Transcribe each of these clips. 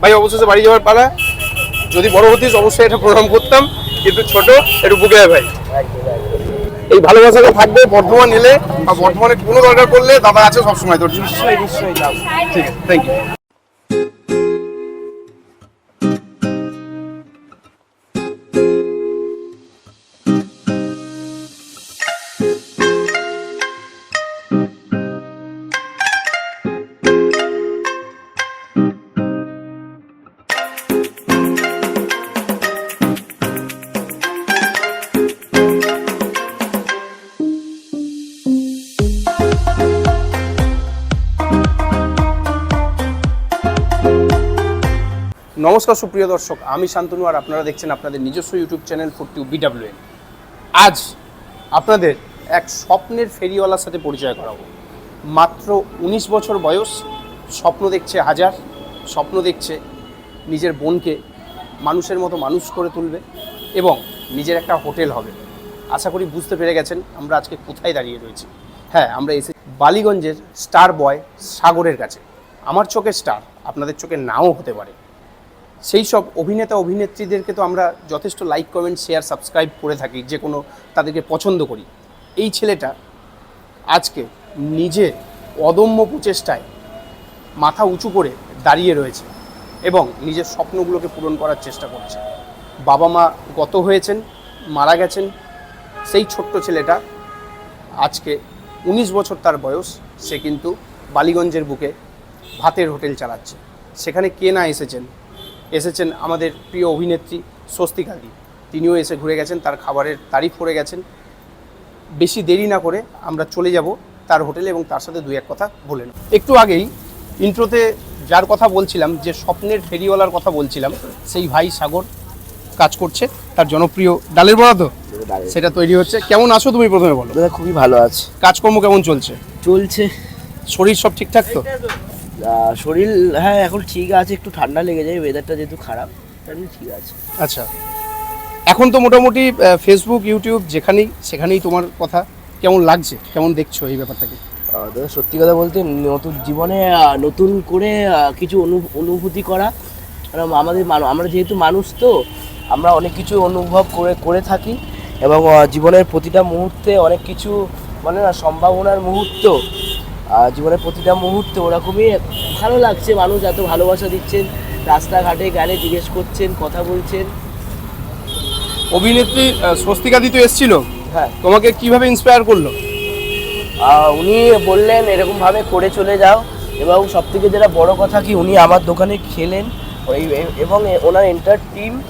ভাই অবশেষে বাড়ি যাওয়ার পালা। যদি বড় হতিস অবশ্যই এটা প্রণাম করতাম। কিন্তু ছোট একটু বুকে ভাই। এই ভালোবাসাটা থাকবে বর্ধমান এলে বা বর্ধমানে কোনো দরকার করলে দাদা আছে সবসময়। তোর নিশ্চয়ই নিশ্চয়ই যাও ঠিক আছে থ্যাংক ইউ নমস্কার সুপ্রিয় দর্শক, আমি শান্তনু আর আপনারা দেখছেন আপনাদের নিজস্ব ইউটিউব চ্যানেল ফুটটিউ বিডাব্লিউএন আজ আপনাদের এক স্বপ্নের ফেরিওয়ালার সাথে পরিচয় করাবো। মাত্র উনিশ বছর বয়স, স্বপ্ন দেখছে হাজার, স্বপ্ন দেখছে নিজের বোনকে মানুষের মতো মানুষ করে তুলবে এবং নিজের একটা হোটেল হবে। আশা করি বুঝতে পেরে গেছেন আমরা আজকে কোথায় দাঁড়িয়ে রয়েছি। হ্যাঁ আমরা এসে বালিগঞ্জের স্টার বয় সাগরের কাছে। আমার চোখে স্টার, আপনাদের চোখে নাও হতে পারে। সেই সব অভিনেতা, অভিনেত্রীদেরকে তো আমরা যথেষ্ট লাইক কমেন্ট শেয়ার সাবস্ক্রাইব করে থাকি, যে কোনো তাদেরকে পছন্দ করি। এই ছেলেটা আজকে নিজে অদম্য প্রচেষ্টায় মাথা উঁচু করে দাঁড়িয়ে রয়েছে এবং নিজের স্বপ্নগুলোকে পূরণ করার চেষ্টা করছে। বাবা মা গত হয়েছেন, মারা গেছেন। সেই ছোট্ট ছেলেটা আজকে উনিশ বছর তার বয়স, সে কিন্তু বালিগঞ্জের বুকে ভাতের হোটেল চালাচ্ছে। সেখানে কে না এসেছেন? এসেছেন আমাদের প্রিয় অভিনেত্রী স্বস্তিকাদি তিনিও এসে ঘুরে গেছেন তার খাবারের তারিফ করে গেছেন। বেশি দেরি না করে আমরা চলে যাব তার হোটেলে এবং তার সাথে দুই এক কথা বলে নেব। একটু আগেই ইন্ট্রোতে যার কথা বলছিলাম যে স্বপ্নের ফেরিওয়ালার কথা বলছিলাম সেই ভাই সাগর কাজ করছে তার জনপ্রিয় ডালের বড়া তো? সেটা তৈরি হচ্ছে। কেমন আছো তুমি প্রথমে বলো? দাদা খুবই ভালো আছে। কাজকর্ম কেমন চলছে? চলছে। শরীর সব ঠিকঠাক তো? শরীর হ্যাঁ এখন ঠিক আছে একটু ঠান্ডা লেগে যায় ওয়েদারটা যেহেতু খারাপ তাহলে ঠিক আছে। আচ্ছা। এখন তো মোটামুটি ফেসবুক ইউটিউব যেখানেই সেখানেই তোমার কথা কেমন লাগছে কেমন দেখছ এই ব্যাপারটাকে? দাদা সত্যি কথা বলতে নতুন জীবনে নতুন করে কিছু অনু- অনুভূতি করা কারণ আমাদের আমরা যেহেতু মানুষ তো আমরা অনেক কিছু অনুভব করে করে থাকি এবং জীবনের প্রতিটা মুহূর্তে অনেক কিছু মানে না সম্ভাবনার মুহূর্ত জীবনের প্রতিটা মুহূর্তে ওরকমই ভালো লাগছে। মানুষ এত ভালোবাসা দিচ্ছেন রাস্তাঘাটে গেলে জিজ্ঞেস করছেন কথা বলছেন। অভিনেত্রী আহ, স্বস্তিকা দিতে এসেছিল। হ্যাঁ। তোমাকে কীভাবে ইন্সপায়ার করল? উনি বললেন এরকমভাবে করে চলে যাও। এবং সব থেকে যেটা বড় কথা কি উনি আমার দোকানে খেলেন। ওই এবং ওনার এন্টার টিম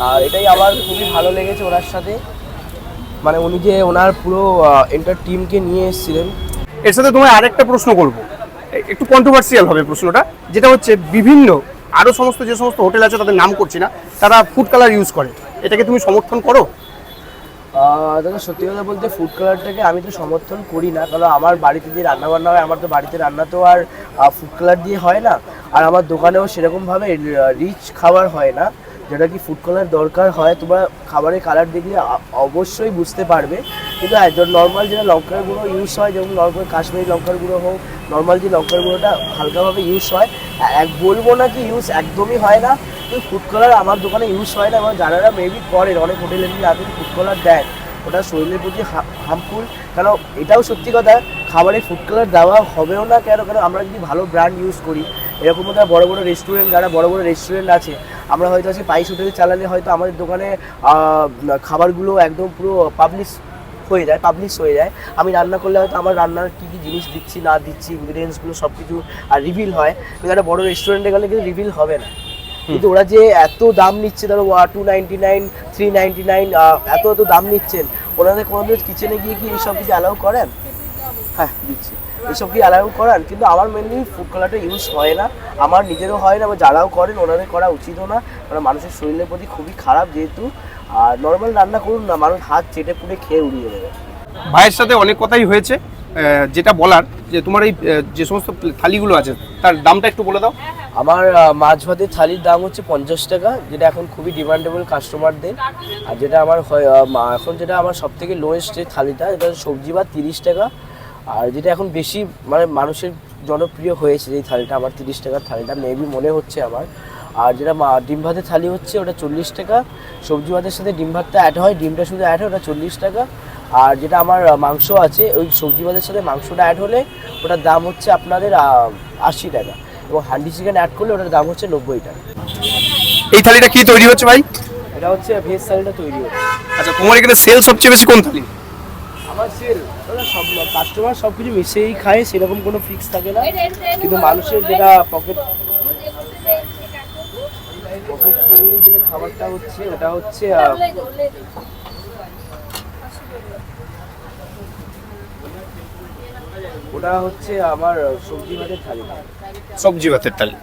আর এটাই আমার খুবই ভালো লেগেছে ওনার সাথে। মানে উনি যে ওনার পুরো এন্টার টিমকে নিয়ে এসেছিলেন। এর সাথে তোমায় আরেকটা প্রশ্ন করব। একটু কন্ট্রোভার্সিয়াল হবে প্রশ্নটা, যেটা হচ্ছে বিভিন্ন আরও সমস্ত যে সমস্ত হোটেল আছে তাদের নাম করছি না, তারা ফুড কালার ইউজ করে। এটাকে তুমি সমর্থন করো? দাদা, সত্যি কথা বলতে ফুড কালারটাকে আমি তো সমর্থন করি না, কারণ আমার বাড়িতে যে রান্না বান্না হয়, আমার তো বাড়িতে রান্না তো আর ফুড কালার দিয়ে হয় না। আর আমার দোকানেও সেরকমভাবে রিচ খাবার হয় না। যেটা কি ফুড কালার দরকার হয়, তোমরা খাবারের কালার দেখলে অবশ্যই বুঝতে পারবে। কিন্তু নর্মাল যেটা লঙ্কার গুঁড়ো ইউজ হয়, যেমন নর্মাল কাশ্মীরি লঙ্কার গুঁড়ো হোক নর্মাল যে লঙ্কার গুঁড়োটা হালকাভাবে ইউজ হয়। এ- এক বলব না কি ইউজ একদমই হয় না। কিন্তু ফুড কালার আমার দোকানে ইউজ হয় না এবং যারা মেবি করেন, অনেক হোটেলে যাদের ফুড কালার দেয় ওটা শরীরের প্রতি হার্মফুল কারণ এটাও সত্যি কথা, খাবারে ফুড কালার দেওয়া হবেও না কেন কেন আমরা যদি ভালো ব্র্যান্ড ইউজ করি এরকম একটা বড় বড় রেস্টুরেন্ট যারা বড় বড় রেস্টুরেন্ট আছে, আমরা হয়তো সেই পাইস হোটেল চালালে হয়তো আমাদের দোকানে খাবারগুলো একদম পুরো পাবলিশ হয়ে যায় পাবলিশ হয়ে যায়। আমি রান্না করলে হয়তো আমার রান্নার কী কী জিনিস দিচ্ছি, না দিচ্ছি ইনগ্রিডিয়েন্টসগুলো সব কিছু আর রিভিল হয়। কিন্তু একটা বড় রেস্টুরেন্টে গেলে কিন্তু রিভিল হবে না। কিন্তু ওরা যে এত দাম নিচ্ছে, ধরো ওয়া two ninety nine three ninety nine এত এত দাম নিচ্ছেন, ওনাদের কোনোদিন কিচেনে গিয়ে কি এইসব কিছু অ্যালাউ করেন? হ্যাঁ দিচ্ছি। এইসব কি অ্যালাউ করান কিন্তু আমার মেনলি ফুড কালারটা ইউজ হয় না। আমার নিজেরও হয় না বা যারাও করেন ওনাদের করা উচিতও না। কারণ মানুষের শরীরের প্রতি খুবই খারাপ যেহেতু। আর নর্মাল রান্না করুন না মানুষ হাত চেটে পুটে খেয়ে উড়িয়ে দেবে। ভাইয়ের সাথে অনেক কথাই হয়েছে। যেটা বলার যে তোমার এই যে সমস্ত থালিগুলো আছে তার দামটা একটু বলে দাও। আমার মাছ ভাতের থালির দাম হচ্ছে পঞ্চাশ টাকা যেটা এখন খুবই ডিমান্ডেবল কাস্টমারদের আর যেটা আমার হয় এখন যেটা আমার সব থেকে লোয়েস্ট যে থালিটা এটা হচ্ছে সবজি ভাত তিরিশ টাকা। আর যেটা এখন বেশি মানে মানুষের জনপ্রিয় হয়েছে এই থালিটা আমার তিরিশ টাকার থালিটা মেবি মনে হচ্ছে আমার। আর যেটা মা- ডিম ভাতের থালি হচ্ছে ওটা চল্লিশ টাকা। সবজি ভাতের সাথে ডিম ভাতটা অ্যাড হয় ডিমটা শুধু অ্যাড হয় ওটা চল্লিশ টাকা। আর যেটা আমার মাংস আছে ওই সবজি ভাতের সাথে মাংসটা অ্যাড হলে ওটার দাম হচ্ছে আপনাদের আশি টাকা। এবং হান্ডি চিকেন অ্যাড করলে ওটার দাম হচ্ছে নব্বই টাকা। এই থালিটা কি তৈরি হচ্ছে ভাই? এটা হচ্ছে ভেজ থালিটা তৈরি হচ্ছে। আচ্ছা তোমার এখানে সেল সবচেয়ে বেশি কোন থালি? সব কাস্টমার সব কিছু মিশিয়েই খায় সেরকম কোনো ফিক্স থাকে না। কিন্তু মানুষের যেটা পকেট পকেট ফ্রেন্ডলি যেটা খাবারটা হচ্ছে ওটা হচ্ছে ওটা হচ্ছে আমার সবজি ভাতের থালি। সবজি ভাতের থালি।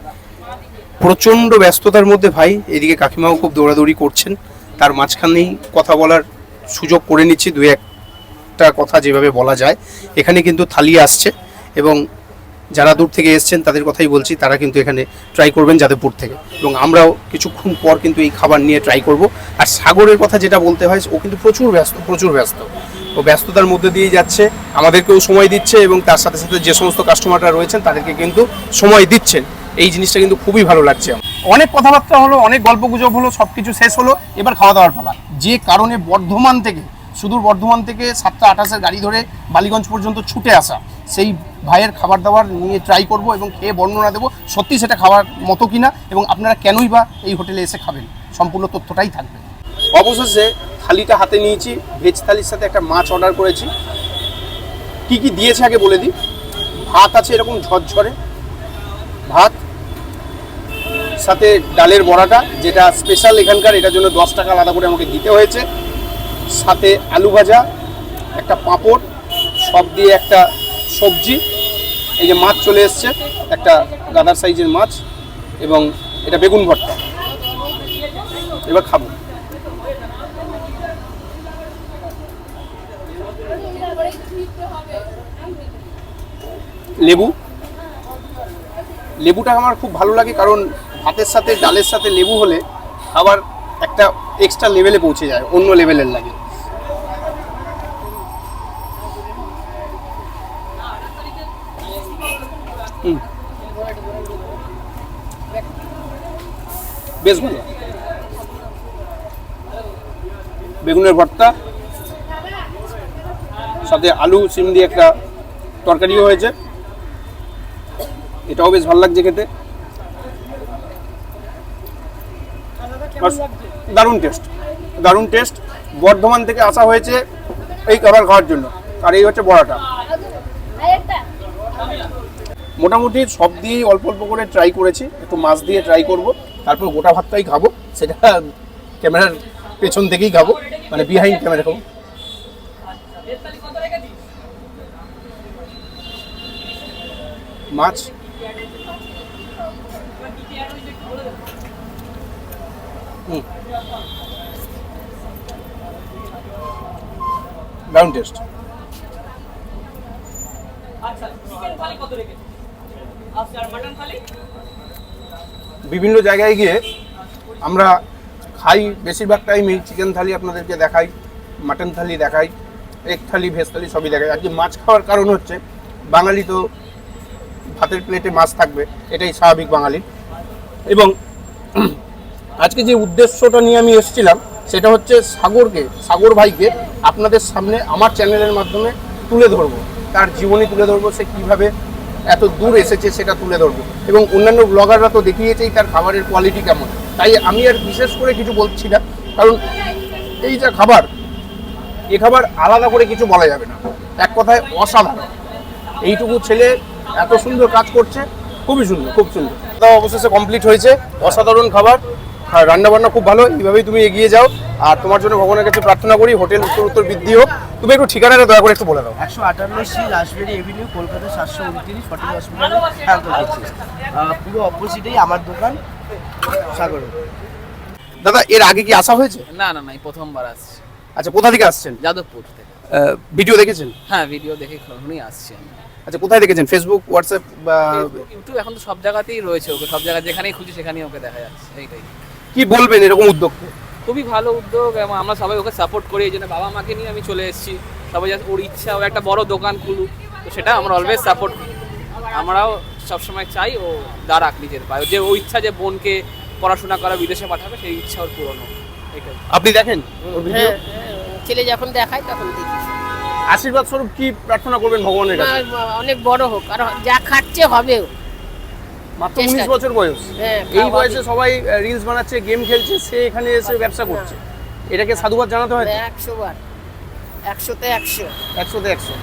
প্রচণ্ড ব্যস্ততার মধ্যে ভাই এদিকে কাকিমাও খুব দৌড়াদৌড়ি করছেন। তার মাঝখানেই কথা বলার সুযোগ করে নিচ্ছি দু একটা কথা যেভাবে বলা যায়, এখানে কিন্তু থালি আসছে এবং যারা দূর থেকে এসছেন তাদের কথাই বলছি, তারা কিন্তু এখানে ট্রাই করবেন যাদবপুর থেকে। এবং আমরাও কিছুক্ষণ পর কিন্তু এই খাবার নিয়ে ট্রাই করব। আর সাগরের কথা যেটা বলতে হয়, ও কিন্তু প্রচুর ব্যস্ত প্রচুর ব্যস্ত। ও ব্যস্ততার মধ্যে দিয়ে যাচ্ছে, আমাদেরকেও সময় দিচ্ছে এবং তার সাথে সাথে যে সমস্ত কাস্টমাররা রয়েছেন তাদেরকে কিন্তু সময় দিচ্ছেন। এই জিনিসটা কিন্তু খুবই ভালো লাগছে অনেক কথাবার্তা হলো, অনেক গল্প গুজব হলো সব কিছু শেষ হলো, এবার খাওয়া দাওয়ার পালা। যে কারণে বর্ধমান থেকে সুদূর বর্ধমান থেকে সাতটা আঠাশের গাড়ি ধরে বালিগঞ্জ পর্যন্ত ছুটে আসা। সেই ভাইয়ের খাবার দাবার নিয়ে ট্রাই করব এবং খেয়ে বর্ণনা দেবো, সত্যি সেটা খাওয়ার মতো কিনা এবং আপনারা কেনই বা এই হোটেলে এসে খাবেন? সম্পূর্ণ তথ্যটাই থাকবে। অবশেষে থালিটা হাতে নিয়েছি ভেজ থালির সাথে একটা মাছ অর্ডার করেছি। কি কি দিয়েছে আগে বলে দিই? ভাত আছে এরকম ঝরঝরে, ভাত, সাথে ডালের বড়াটা, যেটা স্পেশাল এখানকার, এটার জন্য দশ টাকা আলাদা করে আমাকে দিতে হয়েছে। সাথে আলু ভাজা, একটা পাঁপড়, সব দিয়ে একটা সবজি। এই যে মাছ চলে এসছে, একটা গাদার সাইজের মাছ এবং এটা বেগুন ভর্তা। এবার খাব। লেবু। লেবুটা আমার খুব ভালো লাগে কারণ ভাতের সাথে, ডালের সাথে লেবু হলে আবার একটা এক্সট্রা লেভেলে পৌঁছে যায়, অন্য লেভেলের লাগে। বেশ ভালো বেগুনের ভর্তা। সাথে আলু, সিম দিয়ে একটা তরকারিও হয়েছে। এটাও বেশ ভালো লাগছে খেতে। দারুণ টেস্ট দারুণ টেস্ট বর্ধমান থেকে আসা হয়েছে এই খাবার খাওয়ার জন্য। আর এই হচ্ছে বড়াটা। মোটামুটি সব দিয়েই অল্প অল্প করে ট্রাই করেছি, একটু মাছ দিয়ে ট্রাই করব, তারপর গোটা ভাতটাই খাব, সেটা ক্যামেরার পেছন থেকেই খাব মানে বিহাইন্ড ক্যামেরা খাব। মাছ? দারুণ টেস্ট আচ্ছা কত রেখেছে আচ্ছা আর মাটন থালি বিভিন্ন জায়গায় গিয়ে আমরা খাই, বেশিরভাগ টাইমেই চিকেন থালি আপনাদেরকে দেখাই মাটন থালি দেখাই এগ থালি ভেজ থালি সবই দেখাই। আজকে মাছ খাওয়ার কারণ হচ্ছে, বাঙালি তো ভাতের প্লেটে মাছ থাকবে, এটাই স্বাভাবিক বাঙালি। এবং আজকে যে উদ্দেশ্যটা নিয়ে আমি এসেছিলাম, সেটা হচ্ছে সাগরকে, সাগর ভাইকে আপনাদের সামনে আমার চ্যানেলের মাধ্যমে তুলে ধরবো। তার জীবনী তুলে ধরবো, সে কীভাবে এত দূর এসেছে সেটা তুলে ধরবো। এবং অন্যান্য ব্লগাররা তো দেখিয়েছেই তার খাবারের কোয়ালিটি কেমন। তাই আমি আর বিশেষ করে কিছু বলছি না, কারণ এই যা খাবার, এ খাবার আলাদা করে কিছু বলা যাবে না। এক কথায় অসাধারণ। এইটুকু ছেলে এত সুন্দর কাজ করছে, খুবই সুন্দর, খুব সুন্দর। অবশেষে কমপ্লিট হয়েছে। অসাধারণ খাবার। আর রান্না বান্না খুব ভালো এইভাবেই তুমি এগিয়ে যাও। আর তোমার জন্য ভগবানের কাছে প্রার্থনা করি হোটেল উত্তর উত্তর বৃদ্ধি হোক। তুমি একটু ঠিকানাটা দয়া করে একটু বলে দাও। একশো আটান্ন সি রাসবেরি এভিনিউ কলকাতা সাতশো উনত্রিশ ফটিক হসপিটাল পুরো অপোজিটেই আমার দোকান সাগর দাদা এর আগে কি আসা হয়েছে? না না না এই প্রথমবার আসছি। আচ্ছা কোথা থেকে আসছেন? যাদবপুর থেকে। ভিডিও দেখেছেন? হ্যাঁ ভিডিও দেখে এখনই আসছি আমি। আচ্ছা কোথায় দেখেছেন? ফেসবুক হোয়াটসঅ্যাপ বা ইউটিউব এখন তো সব জায়গাতেই রয়েছে ওকে সব জায়গায় যেখানেই খুঁজি সেখানেই ওকে দেখা যাচ্ছে এইটাই। কি বলবেন এরকম উদ্যোগকে খুবই ভালো উদ্যোগ এবং আমরা সবাই ওকে সাপোর্ট করি এই জন্য বাবা মাকে নিয়ে আমি চলে এসেছি। সবাই যাতে ওর ইচ্ছা ও একটা বড় দোকান খুলুক তো সেটা আমরা অলওয়েজ সাপোর্ট আমরাও সবসময় চাই ও দাঁড়াক নিজের পায়ে। যে ও ইচ্ছা যে বোনকে পড়াশোনা করা বিদেশে পাঠাবে সেই ইচ্ছা ওর পূরণ হোক। এটাই। আপনি দেখেন হ্যাঁ, হ্যাঁ, ছেলে যখন দেখায় তখন দেখি। আশীর্বাদ স্বরূপ কি প্রার্থনা করবেন ভগবানের কাছে? অনেক বড় হোক আর যা খাচ্ছে হবেও। মাত্র উনিশ বছর বয়স। হ্যাঁ এই বয়সে সবাই রিলস বানাচ্ছে গেম খেলছে সে এখানে এসে ব্যবসা করছে। এটাকে সাধুবাদ জানাতে হয়? একশো বার। একশোতে একশো। একশোতে একশো।